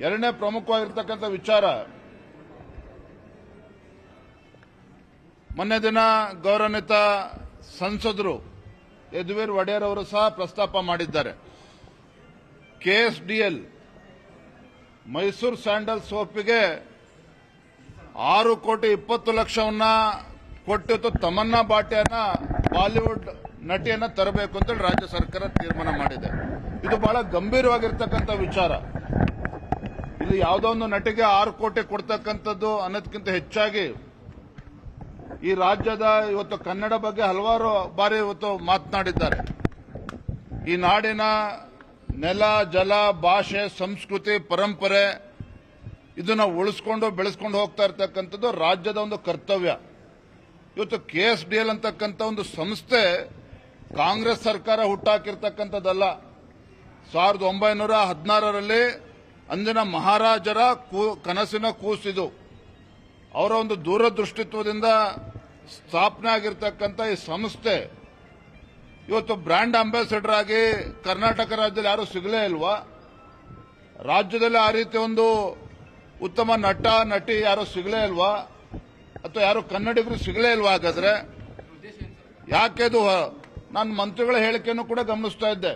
ಎರಡನೇ ಪ್ರಮುಖವಾಗಿರ್ತಕ್ಕಂಥ ವಿಚಾರ. ಮೊನ್ನೆ ದಿನ ಗೌರವಾನ್ವಿತ ಸಂಸದರು ಯದುವೀರ್ ಒಡೆಯರ್ ಅವರು ಸಹ ಪ್ರಸ್ತಾಪ ಮಾಡಿದ್ದಾರೆ. ಕೆಎಸ್ಡಿಎಲ್ ಮೈಸೂರು ಸ್ಯಾಂಡಲ್ ಸೋಪಿಗೆ ಆರು ಕೋಟಿ ಇಪ್ಪತ್ತು ಲಕ್ಷವನ್ನ ಕೊಟ್ಟಿತ್ತು. ತಮನ್ನಾ ಬಾಟಿಯನ್ನ ಬಾಲಿವುಡ್ ನಟಿಯನ್ನ ತರಬೇಕು ಅಂತೇಳಿ ರಾಜ್ಯ ಸರ್ಕಾರ ತೀರ್ಮಾನ ಮಾಡಿದೆ. ಇದು ಬಹಳ ಗಂಭೀರವಾಗಿರ್ತಕ್ಕಂಥ ವಿಚಾರ. ಇಲ್ಲಿ ಯಾವುದೋ ಒಂದು ನಟಿಗೆ ಆರು ಕೋಟಿ ಕೊಡ್ತಕ್ಕಂಥದ್ದು ಅನ್ನೋದಕ್ಕಿಂತ ಹೆಚ್ಚಾಗಿ ಈ ರಾಜ್ಯದ ಇವತ್ತು ಕನ್ನಡ ಬಗ್ಗೆ ಹಲವಾರು ಬಾರಿ ಇವತ್ತು ಮಾತನಾಡಿದ್ದಾರೆ. ಈ ನಾಡಿನ ನೆಲ, ಜಲ, ಭಾಷೆ, ಸಂಸ್ಕೃತಿ, ಪರಂಪರೆ ಇದನ್ನ ಉಳಿಸ್ಕೊಂಡು ಬೆಳೆಸ್ಕೊಂಡು ಹೋಗ್ತಾ ಇರ್ತಕ್ಕಂಥದ್ದು ರಾಜ್ಯದ ಒಂದು ಕರ್ತವ್ಯ. ಇವತ್ತು ಕೆ ಎಸ್ ಡಿ ಎಲ್ ಅಂತಕ್ಕಂಥ ಒಂದು ಸಂಸ್ಥೆ ಕಾಂಗ್ರೆಸ್ ಸರ್ಕಾರ ಹುಟ್ಟಾಕಿರ್ತಕ್ಕಂಥದ್ದಲ್ಲ. ಸಾವಿರದ ಒಂಬೈನೂರ ಹದಿನಾರರಲ್ಲಿ ಅಂದಿನ ಮಹಾರಾಜರ ಕನಸಿನ ಕೂಸಿದು. ಅವರ ಒಂದು ದೂರದೃಷ್ಟಿತ್ವದಿಂದ ಸ್ಥಾಪನೆ ಆಗಿರ್ತಕ್ಕಂಥ ಈ ಸಂಸ್ಥೆ, ಇವತ್ತು ಬ್ರ್ಯಾಂಡ್ ಅಂಬಾಸಿಡರ್ ಆಗಿ ಕರ್ನಾಟಕ ರಾಜ್ಯದಲ್ಲಿ ಯಾರು ಸಿಗಲೇ ಇಲ್ವಾ? ರಾಜ್ಯದಲ್ಲಿ ಆ ರೀತಿ ಒಂದು ಉತ್ತಮ ನಟ, ನಟಿ ಯಾರು ಸಿಗಲೇ ಇಲ್ವಾ? ಅಥವಾ ಯಾರು ಕನ್ನಡಿಗರು ಸಿಗಲೇ ಇಲ್ವಾ ಹಾಗಾದ್ರೆ? ಯಾಕೆ ಅದು ನಾನು ಮಂತ್ರಿಗಳ ಹೇಳಿಕೆಯನ್ನು ಕೂಡ ಗಮನಿಸ್ತಾ ಇದ್ದೆ.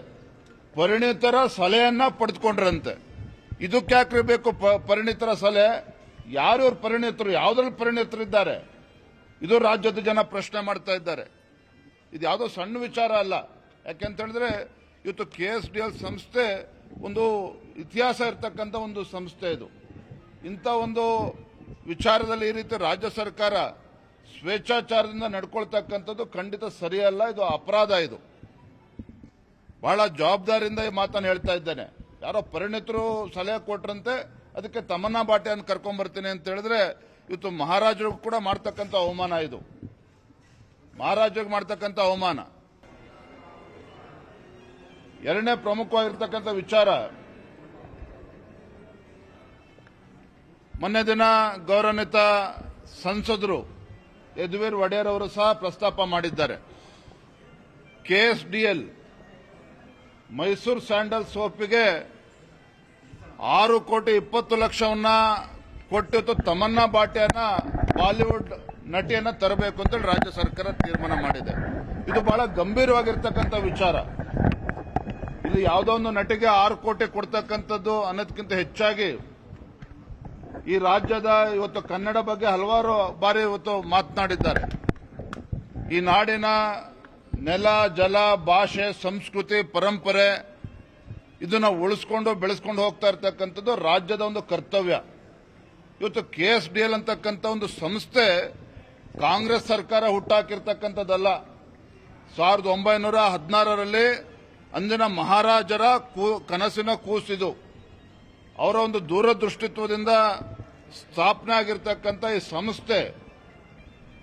ಪರಿಣಿತರ ಸಲಹೆಯನ್ನ ಪಡೆದುಕೊಂಡ್ರಂತೆ. ಇದಕ್ಕೆ ಯಾಕ್ರಿ ಪರಿಣಿತರ ಸಲಹೆ? ಯಾರು ಪರಿಣಿತರು? ಯಾವ್ದ್ರಲ್ಲಿ ಪರಿಣಿತರಿದ್ದಾರೆ ಇದು ರಾಜ್ಯದ ಜನ ಪ್ರಶ್ನೆ ಮಾಡ್ತಾ ಇದ್ದಾರೆ. ಇದು ಯಾವುದೋ ಸಣ್ಣ ವಿಚಾರ ಅಲ್ಲ. ಯಾಕೆಂತ ಹೇಳಿದ್ರೆ, ಇವತ್ತು ಕೆ ಎಸ್ ಡಿ ಎಲ್ ಸಂಸ್ಥೆ ಒಂದು ಇತಿಹಾಸ ಇರತಕ್ಕಂಥ ಒಂದು ಸಂಸ್ಥೆ ಇದು. ಇಂಥ ಒಂದು ವಿಚಾರದಲ್ಲಿ ಈ ರೀತಿ ರಾಜ್ಯ ಸರ್ಕಾರ ಸ್ವೇಚ್ಛಾಚಾರದಿಂದ ನಡ್ಕೊಳ್ತಕ್ಕಂಥದ್ದು ಖಂಡಿತ ಸರಿಯಲ್ಲ. ಇದು ಅಪರಾಧ ಇದು. ಬಹಳ ಜವಾಬ್ದಾರಿಯಿಂದ ಈ ಮಾತನ್ನು ಹೇಳ್ತಾ ಇದ್ದೇನೆ. ಯಾರೋ ಪರಿಣಿತರು ಸಲಹೆ ಕೊಟ್ರಂತೆ ಅದಕ್ಕೆ ತಮನ್ನಾ ಕರ್ಕೊಂಡ್ ಬರ್ತೀನಿ ಅಂತ ಹೇಳಿದ್ರೆ ಇವತ್ತು ಮಹಾರಾಜರಿಗೂ ಕೂಡ ಮಾಡ್ತಕ್ಕಂಥ ಅವಮಾನ ಇದು. ಮಹಾರಾಜರಿಗೆ ಮಾಡ್ತಕ್ಕಂಥ ಅವಮಾನ. ಎರಡನೇ ಪ್ರಮುಖವಾಗಿರ್ತಕ್ಕಂಥ ವಿಚಾರ. ಮೊನ್ನೆ ದಿನ ಗೌರವಾನ್ವಿತ ಸಂಸದರು ಯದುವೀರ್ ಒಡೆಯರ್ ಅವರು ಸಹ ಪ್ರಸ್ತಾಪ ಮಾಡಿದ್ದಾರೆ. ಕೆಎಸ್ಡಿಎಲ್ ಮೈಸೂರು ಸ್ಯಾಂಡಲ್ ಸೋಪಿಗೆ ಆರು ಕೋಟಿ ಇಪ್ಪತ್ತು ಲಕ್ಷವನ್ನ ಕೊಟ್ಟಿತ್ತು ತಮನ್ನಾ ಬಾಟಿಯನ್ನ ಬಾಲಿವುಡ್ ನಟಿಯನ್ನ ತರಬೇಕು ಅಂತೇಳಿ ರಾಜ್ಯ ಸರ್ಕಾರ ತೀರ್ಮಾನ ಮಾಡಿದೆ. ಇದು ಬಹಳ ಗಂಭೀರವಾಗಿರ್ತಕ್ಕಂಥ ವಿಚಾರ. ಇದು ಯಾವುದೋ ಒಂದು ನಟಿಗೆ ಆರು ಕೋಟಿ ಕೊಡ್ತಕ್ಕಂಥದ್ದು ಅನ್ನೋದಕ್ಕಿಂತ ಹೆಚ್ಚಾಗಿ ಈ ರಾಜ್ಯದ ಇವತ್ತು ಕನ್ನಡ ಬಗ್ಗೆ ಹಲವಾರು ಬಾರಿ ಇವತ್ತು ಮಾತನಾಡಿದ್ದಾರೆ. ಈ ನಾಡಿನ ನೆಲ, ಜಲ, ಭಾಷೆ, ಸಂಸ್ಕೃತಿ, ಪರಂಪರೆ, ಇದನ್ನ ಉಳಿಸ್ಕೊಂಡು, ಬೆಳೆಸ್ಕೊಂಡು ಹೋಗ್ತಾ ಇರ್ತಕ್ಕಂಥದ್ದು ರಾಜ್ಯದ ಒಂದು ಕರ್ತವ್ಯ. ಇವತ್ತು ಕೆ ಎಸ್ ಡಿ ಎಲ್ ಅಂತಕ್ಕಂಥ ಒಂದು ಸಂಸ್ಥೆ ಕಾಂಗ್ರೆಸ್ ಸರ್ಕಾರ ಹುಟ್ಟಾಕಿರ್ತಕ್ಕಂಥದ್ದಲ್ಲ. ಸಾವಿರದ ಒಂಬೈನೂರ ಹದಿನಾರರಲ್ಲಿ ಅಂದಿನ ಮಹಾರಾಜರ ಕನಸಿನ ಕೂಸಿದು. ಅವರ ಒಂದು ದೂರದೃಷ್ಟಿತ್ವದಿಂದ ಸ್ಥಾಪನೆ ಆಗಿರ್ತಕ್ಕಂಥ ಈ ಸಂಸ್ಥೆ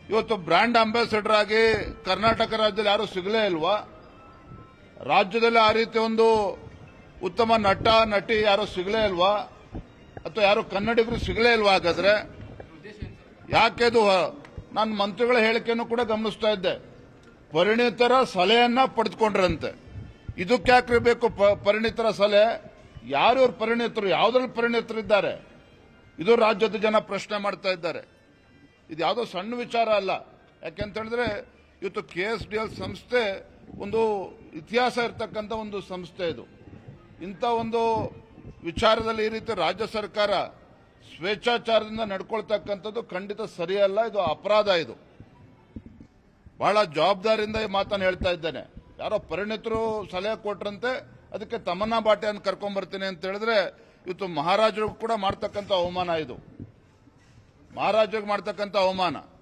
ಇವತ್ತು ಬ್ರ್ಯಾಂಡ್ ಅಂಬಾಸಿಡರ್ ಆಗಿ ಕರ್ನಾಟಕ ರಾಜ್ಯದಲ್ಲಿ ಯಾರು ಸಿಗಲೇ ಇಲ್ವಾ? ರಾಜ್ಯದಲ್ಲಿ ಆ ರೀತಿ ಒಂದು ಉತ್ತಮ ನಟ, ನಟಿ ಯಾರು ಸಿಗಲೇ ಇಲ್ವಾ? ಅಥವಾ ಯಾರು ಕನ್ನಡಿಗರು ಸಿಗಲೇ ಇಲ್ವಾ ಹಾಗಾದ್ರೆ? ಯಾಕೆ ಇದು ನಾನು ಮಂತ್ರಿಗಳ ಹೇಳಿಕೆಯನ್ನು ಕೂಡ ಗಮನಿಸ್ತಾ ಇದ್ದೆ. ಪರಿಣಿತರ ಸಲಹೆಯನ್ನ ಪಡೆದುಕೊಂಡ್ರಂತೆ. ಇದಕ್ಕೆ ಯಾಕ್ರಿ ಬೇಕು ಪರಿಣಿತರ ಸಲಹೆ? ಯಾರು ಪರಿಣಿತರು? ಯಾವುದ್ರಲ್ಲಿ ಪರಿಣಿತರಿದ್ದಾರೆ? ಇದು ರಾಜ್ಯದ ಜನ ಪ್ರಶ್ನೆ ಮಾಡ್ತಾ ಇದ್ದಾರೆ. ಇದು ಯಾವುದೋ ಸಣ್ಣ ವಿಚಾರ ಅಲ್ಲ. ಯಾಕೆಂತ ಹೇಳಿದ್ರೆ, ಇವತ್ತು ಕೆ ಎಸ್ ಡಿ ಎಲ್ ಸಂಸ್ಥೆ ಒಂದು ಇತಿಹಾಸ ಇರತಕ್ಕಂಥ ಒಂದು ಸಂಸ್ಥೆ ಇದು. ಇಂಥ ಒಂದು ವಿಚಾರದಲ್ಲಿ ಈ ರೀತಿ ರಾಜ್ಯ ಸರ್ಕಾರ ಸ್ವೇಚ್ಛಾಚಾರದಿಂದ ನಡ್ಕೊಳ್ತಕ್ಕಂಥದ್ದು ಖಂಡಿತ ಸರಿಯಲ್ಲ, ಇದು ಅಪರಾಧ ಇದು. ಬಹಳ ಜವಾಬ್ದಾರಿಯಿಂದ ಈ ಮಾತನ್ನು ಹೇಳ್ತಾ ಇದ್ದೇನೆ. ಯಾರೋ ಪರಿಣಿತರು ಸಲಹೆ ಕೊಟ್ರಂತೆ, ಅದಕ್ಕೆ ತಮನ್ನಾ ಬಾಟೆಯನ್ನು ಕರ್ಕೊಂಡ್ ಬರ್ತೀನಿ ಅಂತ ಹೇಳಿದ್ರೆ, ಇವತ್ತು ಮಹಾರಾಜರು ಕೂಡ ಮಾಡ್ತಕ್ಕಂಥ ಅವಮಾನ ಇದು. ಮಹಾರಾಜರಿಗೆ ಮಾಡ್ತಕ್ಕಂಥ ಅವಮಾನ.